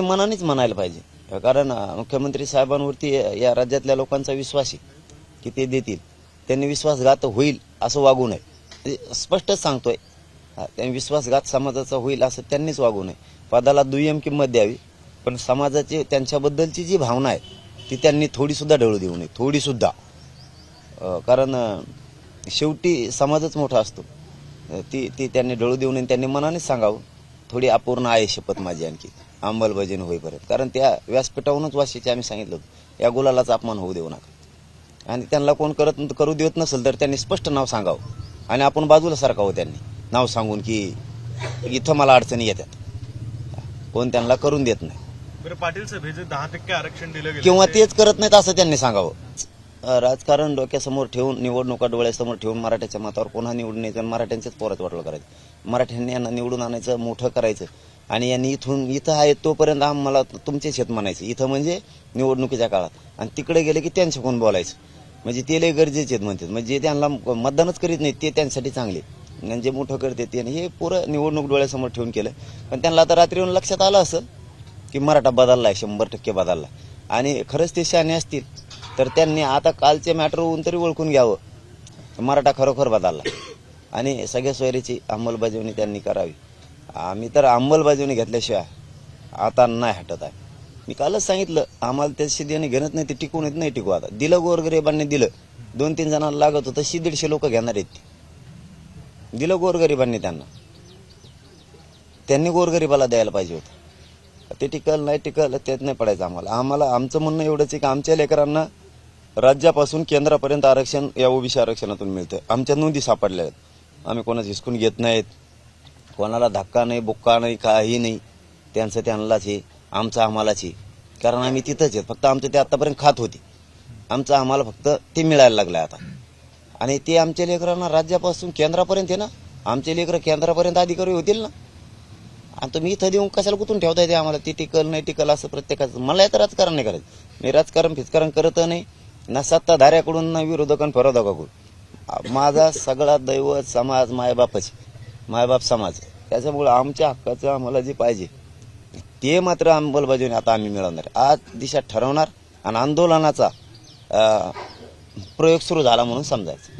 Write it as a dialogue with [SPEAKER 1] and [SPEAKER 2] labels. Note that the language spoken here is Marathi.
[SPEAKER 1] ते मनानेच म्हणायला पाहिजे. कारण मुख्यमंत्री साहेबांवरती या राज्यातल्या लोकांचा विश्वास आहे की ते देतील. त्यांनी विश्वासघात होईल असं वागू नये. ते स्पष्टच सांगतोय. त्यांनी विश्वासघात समाजाचा होईल असं त्यांनीच वागू नये. पदाला दुय्यम किंमत द्यावी पण समाजाची त्यांच्याबद्दलची जी भावना आहे ती त्यांनी थोडीसुद्धा ढळू देऊ नये. थोडीसुद्धा. कारण शेवटी समाजच मोठा असतो. ती ती त्यांनी ढळू देऊ नये त्यांनी मनानेच सांगावं. थोडी अपूर्ण आहे शपथ माझी आणखी. अंमलबजावणी होईपर्यंत. कारण त्या व्यासपीठावरूनच वाशीचे आम्ही सांगितलं होतं या गुलालाचा अपमान होऊ देऊ नका. आणि त्यांना कोण करत करू देत नसेल तर त्यांनी स्पष्ट नाव सांगावं. आणि आपण बाजूला सारखावं त्यांनी. नाव सांगून की इथं मला अडचणी येतात. कोण त्यांना करून देत नाही.
[SPEAKER 2] पाटील सभेचे दहा टक्के आरक्षण दिलं गेलं
[SPEAKER 1] किंवा तेच करत नाहीत असं त्यांनी सांगावं. राजकारण डोक्यासमोर ठेवून निवडणुका डोळ्यासमोर ठेवून मराठ्याच्या मतावर पुन्हा निवडून यायचं मराठ्यांचेच पोरात वाटलं करायचं. मराठ्यांनी यांना निवडून आणायचं मोठं करायचं. आणि यांनी इथून इथं आहे तोपर्यंत आम्हाला तुमचे शेत म्हणायचं. इथं म्हणजे निवडणुकीच्या काळात. आणि तिकडे गेले की त्यांच्याकडून बोलायचं? म्हणजे ते लय गरजेचे आहेत म्हणतात. म्हणजे त्यांना मतदानच करीत नाहीत ते त्यांच्यासाठी चांगले आणि जे मोठं करते ते हे पुरं निवडणूक डोळ्यासमोर ठेवून केलं. पण त्यांना आता रात्री येऊन लक्षात आलं असं की मराठा बदललाय शंभर टक्के बदलला आणि खरंच ते शहाणे असतील तर त्यांनी आता कालचे मॅटर होऊन तरी ओळखून घ्यावं. मराठा खरोखर बदलला आणि सगळ्या सोयरीची अंमलबजावणी त्यांनी करावी. आम्ही तर अंमलबजावणी घेतल्याशिवाय आता नाही हटत आहे. मी कालच सांगितलं आम्हाला त्याची देणे घेणत नाही ते टिकून येत नाही टिकू आता. दिलं गोरगरिबांनी दिलं. दोन तीन जणांना लागत होतं शी दीडशे लोक घेणार आहेत दिलं गोरगरिबांनी त्यांना. त्यांनी गोरगरिबाला द्यायला पाहिजे होतं. ते टिकल नाही टिकल त्यात नाही पडायचं आम्हाला. आम्हाला आमचं म्हणणं एवढंच आहे की आमच्या लेकरांना राज्यापासून केंद्रापर्यंत आरक्षण या ओबीसी आरक्षणातून मिळतं आमच्या नोंदी सापडल्या आहेत. आम्ही कोणाच हिसकून घेत नाहीत. कोणाला धक्का नाही बुक्का नाही काही नाही. त्यांचं त्यांनाच हे आमचं आम्हालाच आहे कारण आम्ही तिथंच आहे. फक्त आमचं ते आतापर्यंत खात होते. आमचं आम्हाला फक्त ते मिळायला लागलं आता. आणि ते आमच्या लेकरांना राज्यापासून केंद्रापर्यंत आहे ना आमचे लेकरं केंद्रापर्यंत अधिकारी होतील ना. आणि तुम्ही इथं देऊन कशाला कुठून ठेवता येते आम्हाला? ती टिकल नाही टिकल असं प्रत्येकाचं. मला तर राजकारण नाही करायचं. मी राजकारण फिजकारण करत नाही. ना सत्ताधाऱ्याकडून ना विरोधकांना विरोधकाकडून माझा सगळा दैवत समाज मायबापच मायबाप समाज त्याच्यामुळं आमच्या हक्काचं आम्हाला जे पाहिजे ते मात्र अंमलबजावणी आता आम्ही मिळवणार आज दिशा ठरवणार आणि आंदोलनाचा प्रयोग सुरू झाला म्हणून समजायचं.